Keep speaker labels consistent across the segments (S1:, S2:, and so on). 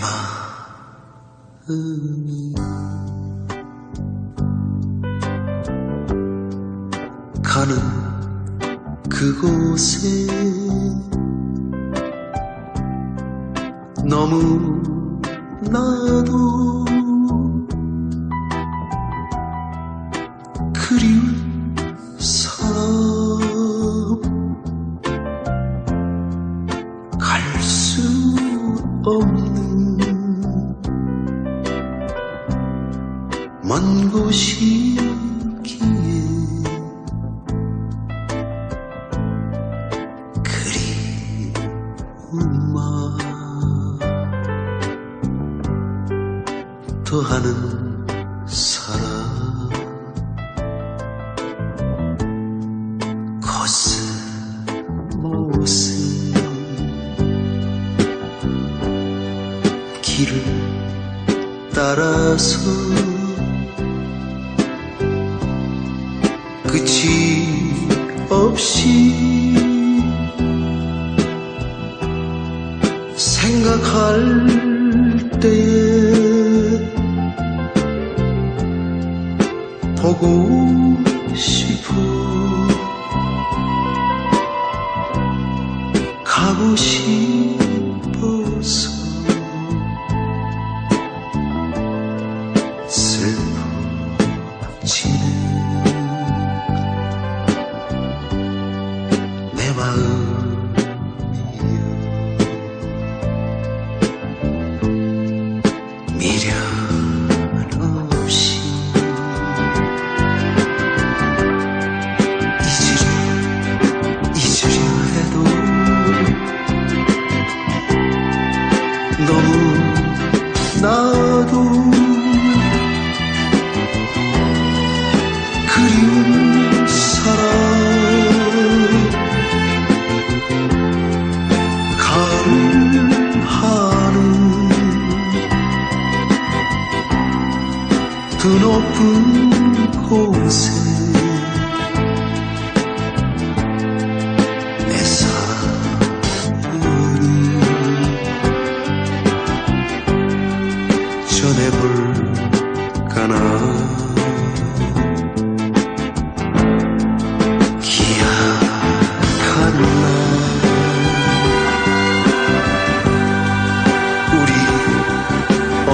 S1: 마음이 가는 그곳에 너무 나도 그리운 사람. 갈 수 없는 먼 곳이기에. 그리운 마 더하는 사람. 코스모스 길을 따라서 끝이 없이 생각할 때에 보고 싶어. 가고 싶어 너무 나도 그리운 사람. 가을 하늘 드높은 곳에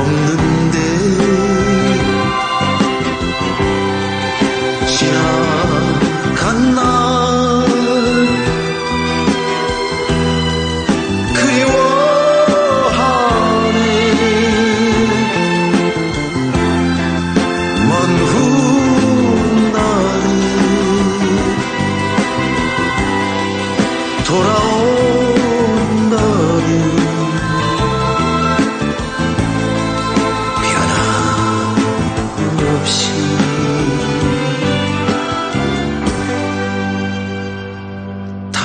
S1: 없는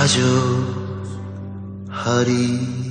S1: আজও হারিয়ে